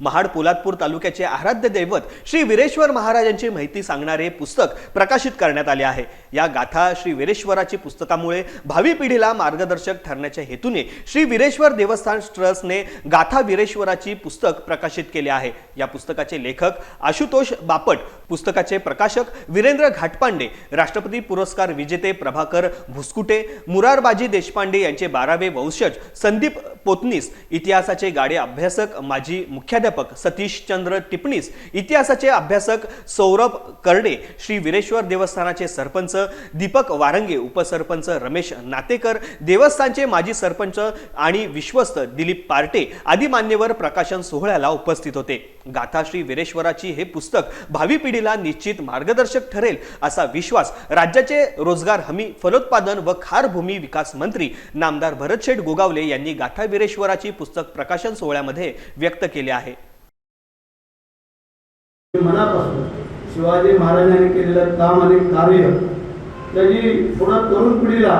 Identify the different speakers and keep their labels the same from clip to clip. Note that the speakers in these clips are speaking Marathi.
Speaker 1: महाड पोलादपूर तालुक्याचे आराध्य दैवत श्री वीरेश्वर महाराजांची माहिती सांगणारे पुस्तक प्रकाशित करण्यात आले आहे. या गाथा श्री वीरेश्वराची पुस्तकामुळे भावी पिढीला मार्गदर्शक ठरण्याच्या हेतूने श्री वीरेश्वर देवस्थान ट्रस्टने गाथा वीरेश्वराची पुस्तक प्रकाशित केले आहे. या पुस्तकाचे लेखक आशुतोष बापट पुस्तकाचे प्रकाशक वीरेंद्र घाटपांडे राष्ट्रपती पुरस्कार विजेते प्रभाकर भुसकुटे मुरारबाजी देशपांडे यांचे बारावे वंशज संदीप पोतनीस इतिहासाचे गाडे अभ्यासक माजी मुख्याध्यापक सतीश चंद्र टिपणीस इतिहासाचे अभ्यासक सौरभ करडे श्री वीरेश्वर देवस्थानाचे सरपंच दीपक वारंगे उपसरपंच रमेश नातेकर देवस्थानचे माजी सरपंच आणि विश्वस्त दिलीप पार्टे आदी मान्यवर प्रकाशन सोहळ्याला उपस्थित होते. गाथा श्री वीरेश्वराची हे पुस्तक भावी पिढीला निश्चित मार्गदर्शक ठरेल असा विश्वास राज्याचे रोजगार हमी फलोत्पादन व खारभूमी विकास मंत्री नामदार भरतशेठ गोगावले यांनी गाथा वीरेश्वराची पुस्तक प्रकाशन सोहळ्यामध्ये व्यक्त केले आहे.
Speaker 2: मनापासून शिवाजी महाराजांनी केलेलं काम आणि कार्य त्याची पुढं तरुण पिढीला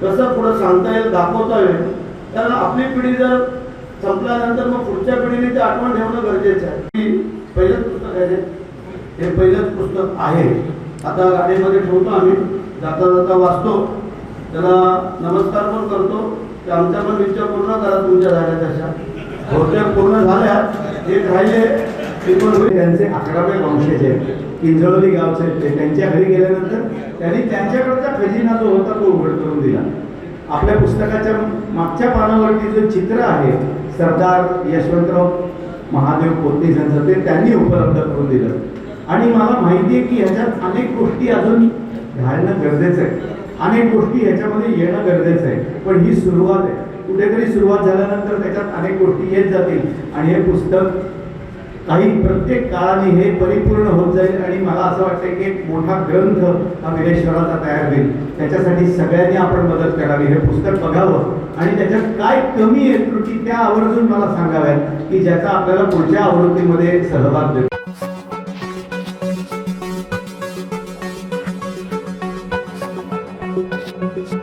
Speaker 2: कसं पुढं सांगता येईल दाखवता येईल कारण आपली पिढी जर संपल्यानंतर मग पुढच्या पिढीने ते आठवण ठेवणं गरजेचं आहे. पहिलंच पुस्तक आहे हे पहिलंच पुस्तक आहे. आता गाडीमध्ये ठेवतो आम्ही. जाता जाता वाचतो. त्याला नमस्कार पण करतो. की आमच्या पण विचार पूर्ण करा तुमच्या झाल्या तशा. होत्या पूर्ण झाल्या. एक राहिले ते पण
Speaker 3: त्यांचे अकरावे वंशज आहे किंजळोली गावचे ते. त्यांच्या घरी गेल्यानंतर त्यांनी त्यांच्याकडचा खजिना जो होता तो उघड करून दिला. आपल्या पुस्तकाच्या मागच्या पानावरती जे चित्र आहे सरदार यशवंतराव महादेव पोतनीस यांचं ते त्यांनी उपलब्ध करून दिलं. आणि मला माहिती आहे की ह्याच्यात अनेक गोष्टी अजून घालणं गरजेचं आहे. अनेक गोष्टी याच्यामध्ये येणं गरजेचं आहे. पण ही सुरुवात आहे. कुठेतरी सुरुवात झाल्यानंतर त्याच्यात अनेक गोष्टी येत जातील. आणि हे पुस्तक काही प्रत्येक काळाने हे परिपूर्ण होत जाईल आणि मला असं वाटतं की एक मोठा ग्रंथ हा विरेश्वराचा तयार होईल. त्याच्यासाठी सगळ्यांनी आपण मदत करावी. हे पुस्तक बघावं. आणि त्याच्यात काय कमी आहे त्रुटी त्या आवर्जून मला सांगाव्यात की ज्याचा आपल्याला पुढच्या आवृत्तीमध्ये सहभाग देतो. Thank you.